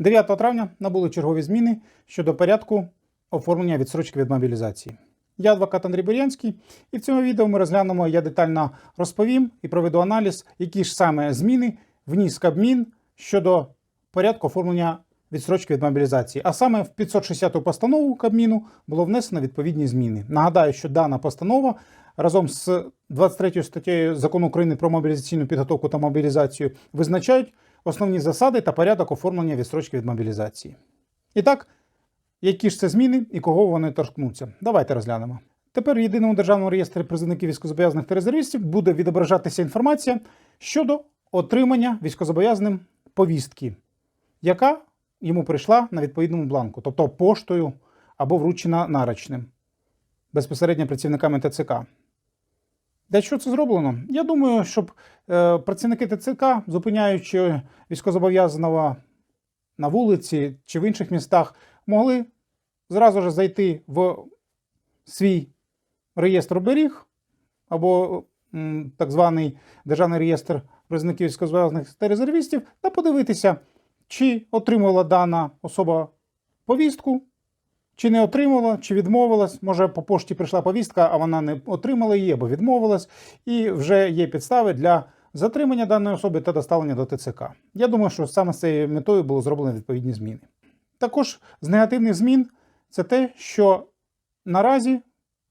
9 травня набули чергові зміни щодо порядку оформлення відсрочки від мобілізації. Я адвокат Андрій Бурянський, і в цьому відео ми розглянемо, я детально розповім і проведу аналіз, які ж саме зміни вніс Кабмін щодо порядку оформлення відсрочки від мобілізації. А саме в 560 постанову Кабміну було внесено відповідні зміни. Нагадаю, що дана постанова разом з 23 статтею Закону України про мобілізаційну підготовку та мобілізацію визначають основні засади та порядок оформлення відстрочки від мобілізації. І так, які ж це зміни і кого вони торкнуться? Давайте розглянемо. Тепер в єдиному державному реєстрі призовників військовозобов'язаних та резервістів буде відображатися інформація щодо отримання військовозобов'язаним повістки, яка йому прийшла на відповідному бланку, тобто поштою або вручена нарочним безпосередньо працівниками ТЦК. Для що це зроблено? Я думаю, щоб е, працівники ТЦК, зупиняючи військовозобов'язаного на вулиці чи в інших містах, могли зразу ж зайти в свій реєстр оберіг або так званий Державний реєстр призовників військовозобов'язаних та резервістів та подивитися, чи отримала дана особа повістку, чи не отримала, чи відмовилась. Може, по пошті прийшла повістка, а вона не отримала її або відмовилась, і вже є підстави для затримання даної особи та доставлення до ТЦК. Я думаю, що саме з цією метою було зроблено відповідні зміни. Також з негативних змін це те, що наразі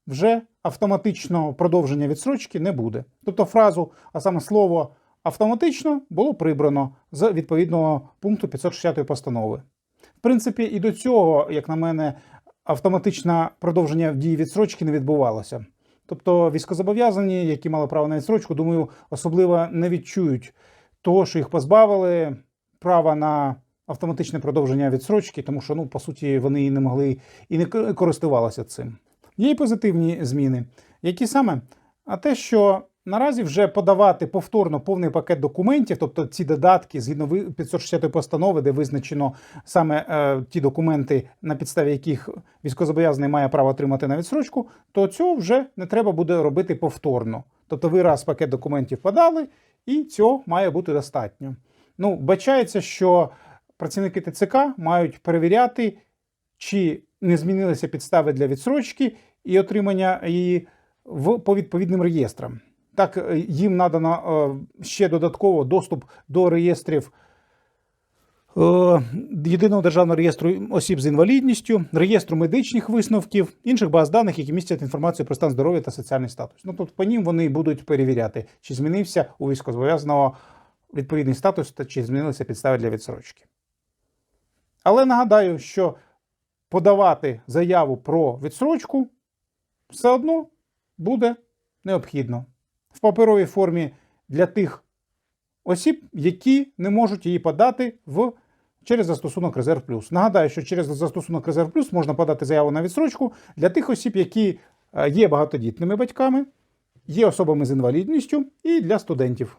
вже автоматичного продовження відсрочки не буде. Тобто фразу, а саме слово автоматично було прибрано з відповідного пункту 560 постанови. В принципі, і до цього, як на мене, автоматичне продовження дії відсрочки не відбувалося. Тобто військозобов'язані, які мали право на відсрочку, думаю, особливо не відчують того, що їх позбавили права на автоматичне продовження відсрочки, тому що, ну, по суті, вони і не могли і не користувалися цим. Є й позитивні зміни. Які саме? А те, що наразі вже подавати повторно повний пакет документів, тобто ці додатки згідно ви- 560 постанови, де визначено саме е, ті документи, на підставі яких військовозобов'язаний має право отримати на відсрочку, то цього вже не треба буде робити повторно. Тобто ви раз пакет документів подали, і цього має бути достатньо. Ну, бачається, що працівники ТЦК мають перевіряти, чи не змінилися підстави для відсрочки і отримання її в, по відповідним реєстрам. Так, е, їм надано е, ще додатково доступ до реєстрів е, Єдиного державного реєстру осіб з інвалідністю, реєстру медичних висновків, інших баз даних, які містять інформацію про стан здоров'я та соціальний статус. Ну, тобто по ним вони будуть перевіряти, чи змінився у військовозобов'язаного відповідний статус та чи змінилися підстави для відсрочки. Але нагадаю, що подавати заяву про відсрочку все одно буде необхідно в паперовій формі для тих осіб, які не можуть її подати в, через застосунок Резерв Плюс. Нагадаю, що через застосунок Резерв Плюс можна подати заяву на відсрочку для тих осіб, які е, є багатодітними батьками, є особами з інвалідністю і для студентів.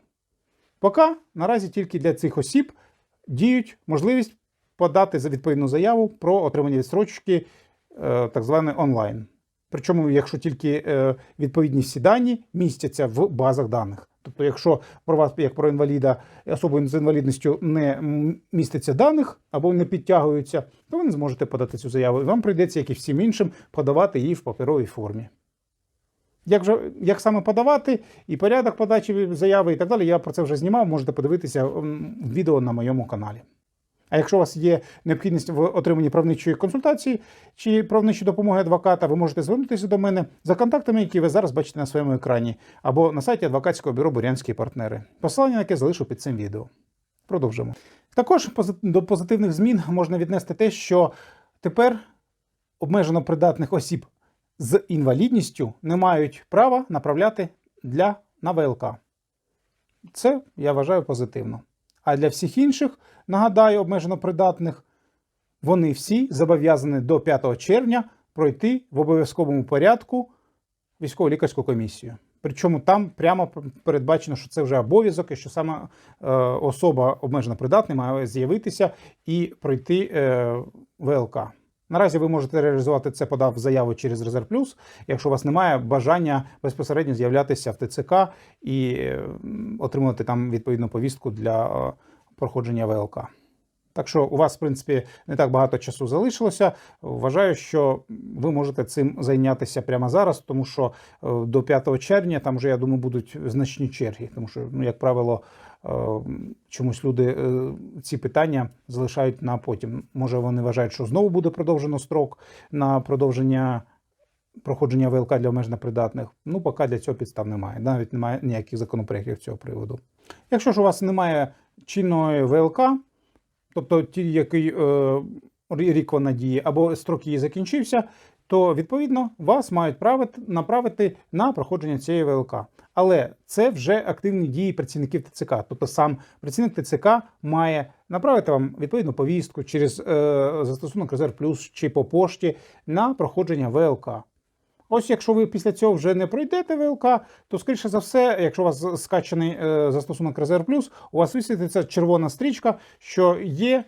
Поки наразі тільки для цих осіб діють можливість подати за відповідну заяву про отримання відстрочки е, так зване онлайн. Причому, якщо тільки е, відповідні всі дані містяться в базах даних. Тобто, якщо про вас, як про інваліда, особу з інвалідністю не міститься даних або не підтягуються, то ви не зможете подати цю заяву. І вам прийдеться, як і всім іншим, подавати її в паперовій формі. Як, же, як саме подавати, і порядок подачі заяви, і так далі, я про це вже знімав, можете подивитися відео на моєму каналі. А якщо у вас є необхідність в отриманні правничої консультації чи правничої допомоги адвоката, ви можете звернутися до мене за контактами, які ви зараз бачите на своєму екрані, або на сайті адвокатського бюро Бурянські партнери. Посилання, на яке залишу під цим відео. Продовжимо. Також до позитивних змін можна віднести те, що тепер обмежено придатних осіб з інвалідністю не мають права направляти для на ВЛК. Це я вважаю позитивно. А для всіх інших, нагадаю, обмежено придатних, вони всі зобов'язані до 5 червня пройти в обов'язковому порядку військово-лікарську комісію. Причому там прямо передбачено, що це вже обов'язок, і що саме е, особа обмежено придатна має з'явитися і пройти е, ВЛК. Наразі ви можете реалізувати це, подав заяву через Резерв Плюс, якщо у вас немає бажання безпосередньо з'являтися в ТЦК і отримувати там відповідну повістку для е, проходження ВЛК. Так що у вас, в принципі, не так багато часу залишилося. Вважаю, що ви можете цим зайнятися прямо зараз, тому що е, до 5 червня там вже, я думаю, будуть значні черги. Тому що, ну, як правило, чомусь люди е, ці питання залишають на потім. Може, вони вважають, що знову буде продовжено строк на продовження проходження ВЛК для обмежено придатних. Ну, поки для цього підстав немає. Навіть немає ніяких законопроєктів цього приводу. Якщо ж у вас немає чинної ВЛК, тобто ті, який е, рік вона діє, або строк її закінчився, то відповідно вас мають правити, направити на проходження цієї ВЛК. Але це вже активні дії працівників ТЦК. Тобто сам працівник ТЦК має направити вам відповідну повістку через е, застосунок Резерв Плюс чи по пошті на проходження ВЛК. Ось якщо ви після цього вже не пройдете ВЛК, то скоріше за все, якщо у вас скачаний е, застосунок Резерв Плюс, у вас висвітиться червона стрічка, що є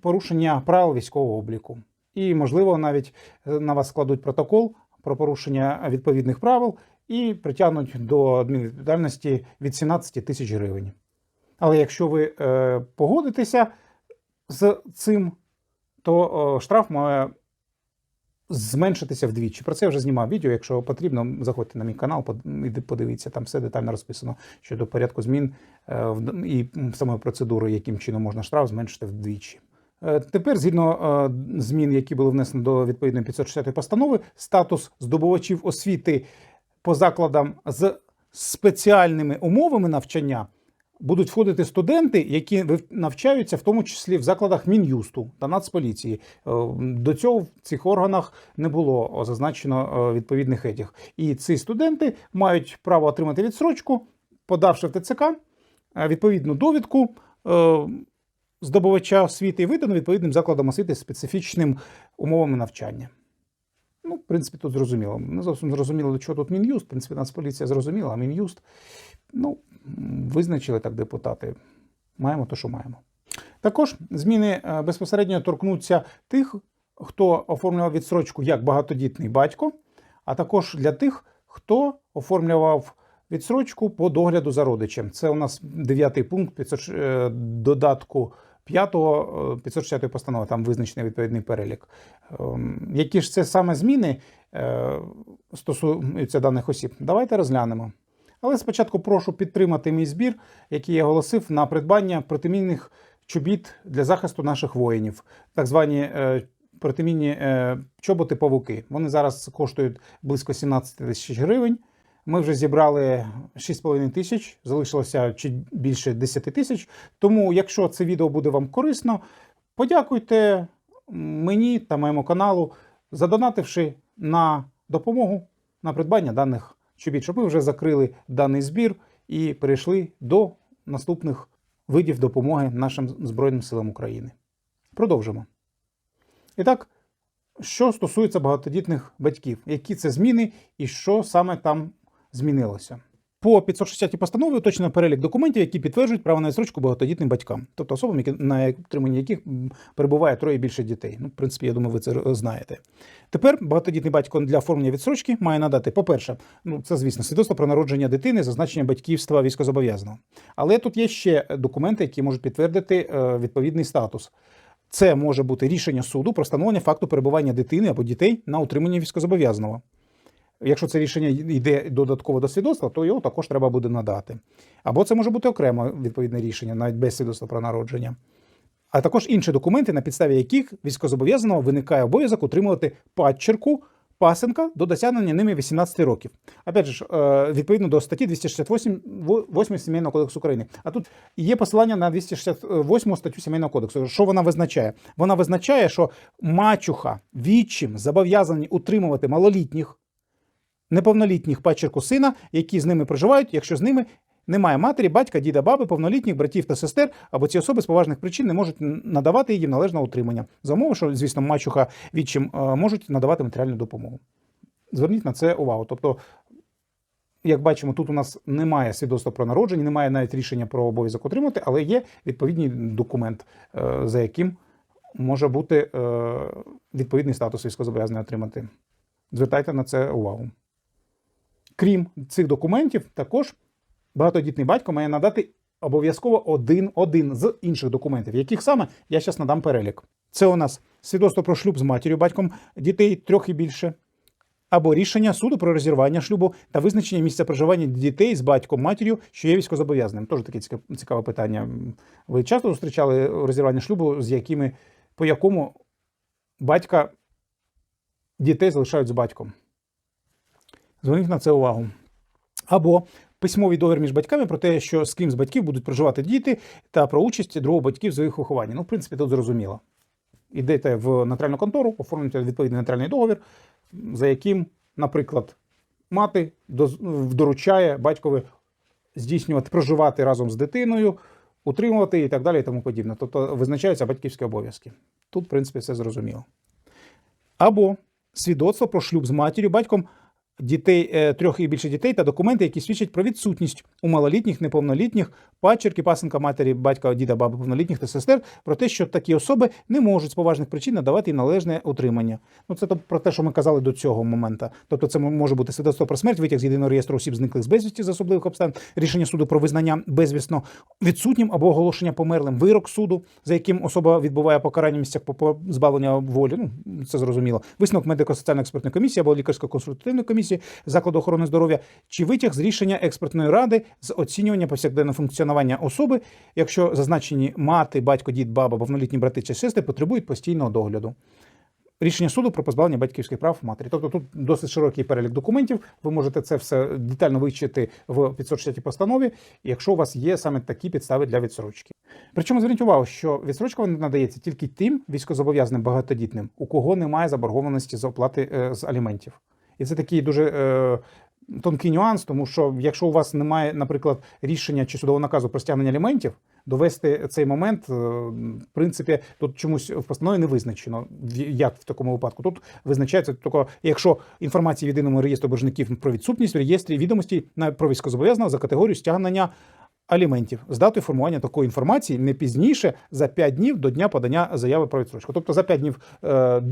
порушення правил військового обліку. І, можливо, навіть е, на вас складуть протокол про порушення відповідних правил і притягнуть до адмінвідповідальності від 17 тисяч гривень. Але якщо ви е, погодитеся з цим, то е, штраф має зменшитися вдвічі. Про це я вже знімав відео. Якщо потрібно, заходьте на мій канал, подивіться, там все детально розписано щодо порядку змін е, і самої процедури, яким чином можна штраф зменшити вдвічі. Е, Тепер, згідно е, змін, які були внесені до відповідної 560 постанови, статус здобувачів освіти по закладам з спеціальними умовами навчання будуть входити студенти, які навчаються в тому числі в закладах Мін'юсту та Нацполіції. Е, До цього в цих органах не було зазначено відповідних етіх. І ці студенти мають право отримати відсрочку, подавши в ТЦК відповідну довідку здобувача освіти і видану відповідним закладом освіти з специфічним умовами навчання. Ну, в принципі, тут зрозуміло. Не зовсім зрозуміло, до чого тут Мін'юст. В принципі, Нацполіція зрозуміла, а Мін'юст, ну, визначили так депутати. Маємо то, що маємо. Також зміни е, безпосередньо торкнуться тих, хто оформлював відсрочку як багатодітний батько, а також для тих, хто оформлював відсрочку по догляду за родичем. Це у нас дев'ятий пункт 500, е, додатку 5 560 постанови, там визначений відповідний перелік. Ем, Які ж це саме зміни е, стосуються даних осіб? Давайте розглянемо. Але спочатку прошу підтримати мій збір, який я оголосив на придбання протимінних чобіт для захисту наших воїнів, так звані е, протимінні е, чоботи павуки. Вони зараз коштують близько 17 тисяч гривень. Ми вже зібрали 6,5 тисяч, залишилося чуть більше 10 тисяч. Тому, якщо це відео буде вам корисно, подякуйте мені та моєму каналу, задонативши на допомогу на придбання даних чобіт, щоб ми вже закрили даний збір і перейшли до наступних видів допомоги нашим Збройним силам України. Продовжимо. І так, що стосується багатодітних батьків, які це зміни і що саме там змінилося? По 560 постанові уточнено перелік документів, які підтверджують право на відсрочку багатодітним батькам, тобто особам, на утриманні яких перебуває троє більше дітей. Ну, в принципі, я думаю, ви це знаєте. Тепер багатодітний батько для оформлення відсрочки має надати, по-перше, ну це звісно, свідоцтво про народження дитини, зазначення батьківства військозобов'язаного. Але тут є ще документи, які можуть підтвердити е, відповідний статус. Це може бути рішення суду про встановлення факту перебування дитини або дітей на утриманні військозобов'язаного. Якщо це рішення йде додатково до свідоцтва, то його також треба буде надати. Або це може бути окремо відповідне рішення, навіть без свідоцтва про народження. А також інші документи, на підставі яких військовозобов'язаного виникає обов'язок утримувати падчерку пасенка до досягнення ними 18 років. Опять ж, е, відповідно до статті 268 8 Сімейного кодексу України. А тут є посилання на 268 статтю Сімейного кодексу. Що вона визначає? Вона визначає, що мачуха відчим зобов'язані утримувати малолітніх неповнолітніх падчерку сина, які з ними проживають, якщо з ними немає матері, батька, діда, баби, повнолітніх братів та сестер, або ці особи з поважних причин не можуть надавати їм належного утримання. За умови, що, звісно, мачуха відчим е, можуть надавати матеріальну допомогу. Зверніть на це увагу. Тобто, як бачимо, тут у нас немає свідоцтва про народження, немає навіть рішення про обов'язок отримати, але є відповідний документ, е, за яким може бути е, відповідний статус військовозобов'язаний отримати. Звертайте на це увагу. Крім цих документів, також багатодітний батько має надати обов'язково один один з інших документів, яких саме я зараз надам перелік. Це у нас свідоцтво про шлюб з матір'ю, батьком дітей трьох і більше, або рішення суду про розірвання шлюбу та визначення місця проживання дітей з батьком матір'ю, що є військовозобов'язаним. Теж таке цікаве питання. Ви часто зустрічали розірвання шлюбу, з якими по якому батька дітей залишають з батьком? Зверніть на це увагу. Або письмовий договір між батьками про те, що з ким з батьків будуть проживати діти, та про участь другого батьків в їх вихованні. Ну, в принципі, тут зрозуміло. Ідете в нотаріальну контору, оформлюєте відповідний нотаріальний договір, за яким, наприклад, мати доручає батькові здійснювати, проживати разом з дитиною, утримувати і так далі, і тому подібне. Тобто визначаються батьківські обов'язки. Тут, в принципі, все зрозуміло. Або свідоцтво про шлюб з матір'ю, батьком дітей е, трьох і більше дітей та документи, які свідчать про відсутність у малолітніх, неповнолітніх, падчерки, пасенка матері, батька, діда, баби, повнолітніх та сестер, про те, що такі особи не можуть з поважних причин надавати їм належне утримання. Ну це то про те, що ми казали до цього моменту. Тобто, це може бути свідоцтво про смерть, витяг з єдиного реєстру осіб зниклих з безвісті з особливих обставин, рішення суду про визнання безвісно відсутнім або оголошення померлим, вирок суду, за яким особа відбуває покарання в місцях по- позбавлення волі. Ну це зрозуміло. Висновок медико-соціальної експертної комісії або лікарсько-консультативної комісії закладу охорони здоров'я, чи витяг з рішення експертної ради з оцінювання повсякденного функціонування особи, якщо зазначені мати, батько, дід, баба, повнолітні брати чи сестри потребують постійного догляду. Рішення суду про позбавлення батьківських прав матері. Тобто тут досить широкий перелік документів. Ви можете це все детально вивчити в 560 постанові, якщо у вас є саме такі підстави для відсрочки. Причому зверніть увагу, що відсрочка надається тільки тим військовозобов'язаним багатодітним, у кого немає заборгованості з оплати е, з аліментів. І це такий дуже е, тонкий нюанс, тому що якщо у вас немає, наприклад, рішення чи судового наказу про стягнення аліментів, довести цей момент, е, в принципі, тут чомусь в постанові не визначено, як в такому випадку. Тут визначається тільки, якщо інформація в єдиному реєстрі боржників про відсутність в реєстрі відомості на про військовозобов'язаного за категорію стягнення аліментів з датою формування такої інформації не пізніше за 5 днів до дня подання заяви про відсрочку. Тобто за 5 днів е,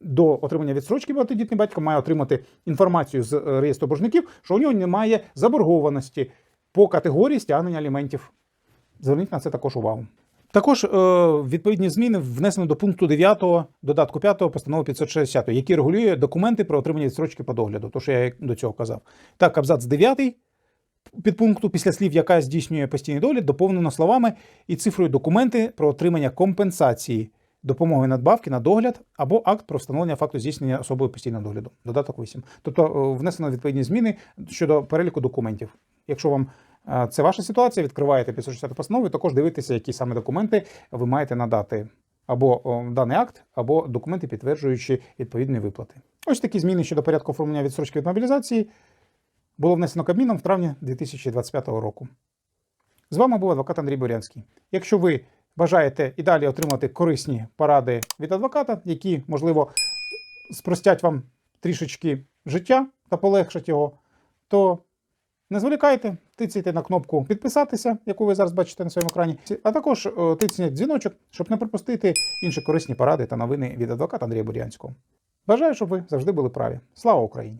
до отримання відсрочки багатодітний батько має отримати інформацію з е, реєстру боржників, що у нього немає заборгованості по категорії стягнення аліментів. Зверніть на це також увагу. Також е, відповідні зміни внесено до пункту 9 додатку 5 постанови 560, який регулює документи про отримання відсрочки по догляду, то що я до цього казав. Так, абзац 9 підпункту після слів, яка здійснює постійний догляд, доповнено словами і цифрою документи про отримання компенсації допомоги надбавки на догляд або акт про встановлення факту здійснення особою постійного догляду. Додаток 8. Тобто е, внесено відповідні зміни щодо переліку документів. Якщо вам е, це ваша ситуація, відкриваєте 560 постанову, також дивитеся, які саме документи ви маєте надати. Або даний акт, або документи, підтверджуючи відповідні виплати. Ось такі зміни щодо порядку оформлення відсрочки від мобілізації було внесено Кабміном в травні 2025 року. З вами був адвокат Андрій Бурянський. Якщо ви бажаєте і далі отримати корисні поради від адвоката, які, можливо, спростять вам трішечки життя та полегшать його, то не зволікайте, тицяйте на кнопку підписатися, яку ви зараз бачите на своєму екрані, а також е, тицніть дзвіночок, щоб не пропустити інші корисні поради та новини від адвоката Андрія Бурянського. Бажаю, щоб ви завжди були праві. Слава Україні!